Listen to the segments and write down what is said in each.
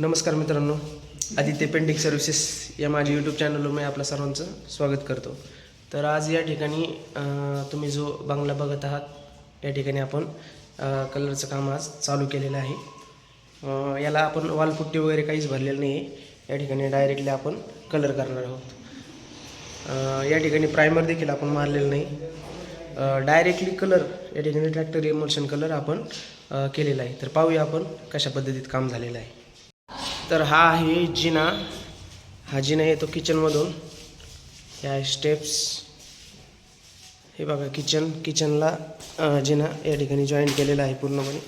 नमस्कार मित्रांनो Aditya painting services या माझ्या यूट्यूब चॅनलवर मी आपल्या सर्वांचं स्वागत करतो. तर आज या ठिकाणी तुम्ही जो बंगला बघत आहात या ठिकाणी आपण कलरचं काम आज चालू केलेलं आहे. याला आपण वालपुट्टी वगैरे काहीच भरलेलं नाही आहे या ठिकाणी डायरेक्टली आपण कलर करणार आहोत. या ठिकाणी प्रायमर देखील आपण मारलेलं नाही. डायरेक्टली कलर या ठिकाणी ट्रॅक्टर इमोशन कलर आपण केलेला आहे. तर पाहूया आपण कशा पद्धतीत काम झालेलं आहे. तर हा आहे जिना. हा जिना येतो किचनमधून. ह्या स्टेप्स हे बघा किचन किचनला जिना या ठिकाणी जॉईन केलेला आहे पूर्णपणे.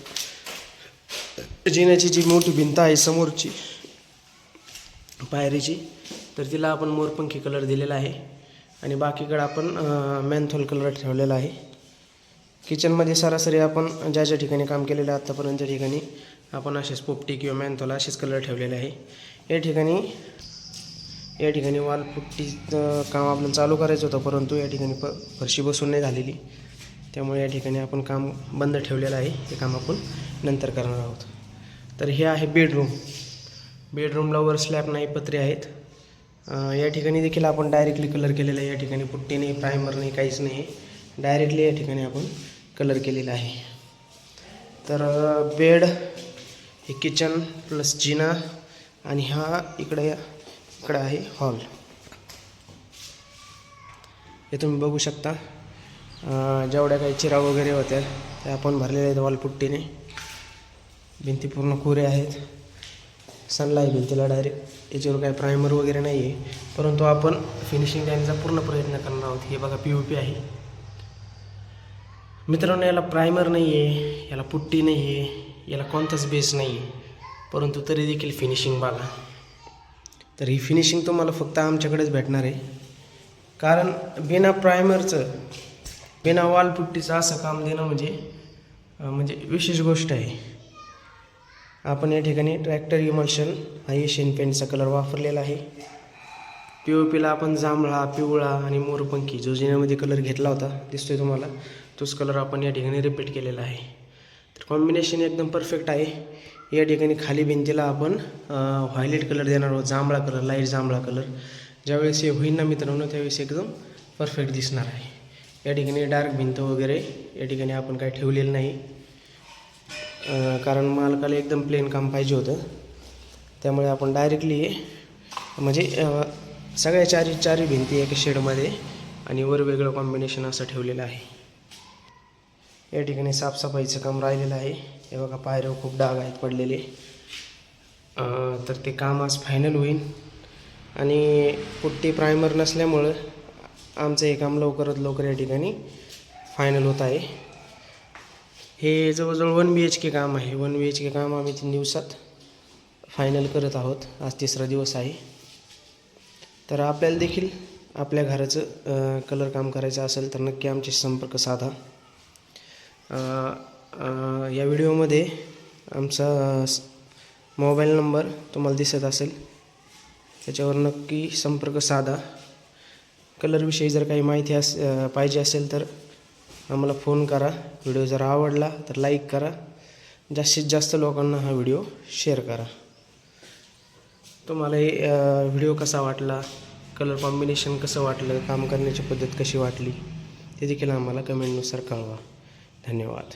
जिन्याची जी मोठी भिंत आहे समोरची पायरीची तर तिला आपण मोरपंखी कलर दिलेला आहे. आणि बाकीकडं आपण मॅन्थॉल कलर ठेवलेला आहे. किचनमध्ये सरासरी आपण ज्या ज्या ठिकाणी काम केलेलं आहे आत्तापर्यंतच्या ठिकाणी आपण असेच पोपटी किंवा मॅन्थॉल असेच कलर ठेवलेले आहे. या ठिकाणी या ठिकाणी वालपुट्टीचं काम आपण चालू करायचं होतं परंतु या ठिकाणी प फरशी बसून नाही झालेली. त्यामुळे या ठिकाणी आपण काम बंद ठेवलेलं आहे. हे काम आपण नंतर करणार आहोत. तर हे आहे बेडरूम बेडरूमला वर स्लॅब नाही पत्रे आहेत. या ठिकाणी देखील आपण डायरेक्टली कलर केलेला आहे. या ठिकाणी पुट्टी नाही प्रायमर नाही काहीच नाही. डायरेक्टली या ठिकाणी आपण कलर केलेला आहे. तर बेड हे किचन प्लस जिना आणि हा इकडे इकडं आहे हॉल हे तुम्ही बघू शकता. जेवढ्या काही चिरा वगैरे होत्या त्या आपण भरलेल्या आहेत वॉलपुट्टीने. भिंती पूर्ण कोरे आहेत. सनला आहे भिंतीला डायरेक्ट याच्यावर काय प्रायमर वगैरे नाही आहे परंतु आपण फिनिशिंग देण्याचा पूर्ण प्रयत्न करणार आहोत. हे बघा पी ओ पी आहे. मित्रांनो याला प्रायमर नाही आहे याला पुट्टी नाही आहे याला कोणताच बेस नाही आहे परंतु तरी देखील फिनिशिंग बघा. तर ही फिनिशिंग तुम्हाला फक्त आमच्याकडेच भेटणार आहे. कारण बिना प्रायमरचं बिना वालपुट्टीचं असं काम देणं म्हणजे म्हणजे विशेष गोष्ट आहे. आपण या ठिकाणी ट्रॅक्टर इमल्शन हा एशियन पेंटचा कलर वापरलेला आहे. पी ओ पीला आपण जांभळा पिवळा आणि मोरपंखी जो जिन्यामध्ये कलर घेतला होता दिसतोय तुम्हाला तोच कलर आपण या ठिकाणी रिपीट केलेला आहे. तर कॉम्बिनेशन एकदम परफेक्ट आहे. या ठिकाणी खाली भिंतीला आपण व्हायलेट कलर देणार आहोत. जांभळा कलर लाइट जांभळा कलर ज्यावेळेस हे होईल ना मित्रांनो त्यावेळेस एकदम परफेक्ट दिसणार आहे. या ठिकाणी डार्क भिंत वगैरे या ठिकाणी आपण काही ठेवलेलं नाही. कारण मालकाला एकदम प्लेन काम पाहिजे होतं. त्यामुळे आपण डायरेक्टली म्हणजे सगळ्या चारी चारी भिंती एका शेडमध्ये आणि वर वेगळं कॉम्बिनेशन असं ठेवलेलं आहे. या ठिकाणी साफसफाईचं काम राहिलेलं आहे. हे बघा पायऱ्यावर खूप डाग आहेत पडलेले. तर ते काम आज फायनल होईल. आणि पुट्टी प्रायमर नसल्यामुळं आमचं हे काम लवकरात लवकर या ठिकाणी फायनल होत आहे. हे जवळजवळ वन बी एच के काम आहे. वन बी एच के काम आम्ही तीन दिवसात फायनल करत आहोत. आज तिसरा दिवस आहे. तर आपल्याला देखील आपल्या घराचं कलर काम करायचं असेल तर नक्की आमचे संपर्क साधा. या व्हिडिओमध्ये आमचा मोबाईल नंबर तुम्हाला दिसत असेल. त्याच्यावर नक्की संपर्क साधा. कलरविषयी जर काही माहिती अस पाहिजे असेल तर आम्हाला फोन करा. व्हिडिओ जर आवडला तर लाईक करा. जास्तीत जास्त लोकांना हा व्हिडिओ शेअर करा. तुम्हाला व्हिडिओ कसा वाटला? कलर कॉम्बिनेशन कसं वाटलं? काम करण्याची पद्धत कशी वाटली? ते देखील आम्हाला कमेंटनुसार कळवा. धन्यवाद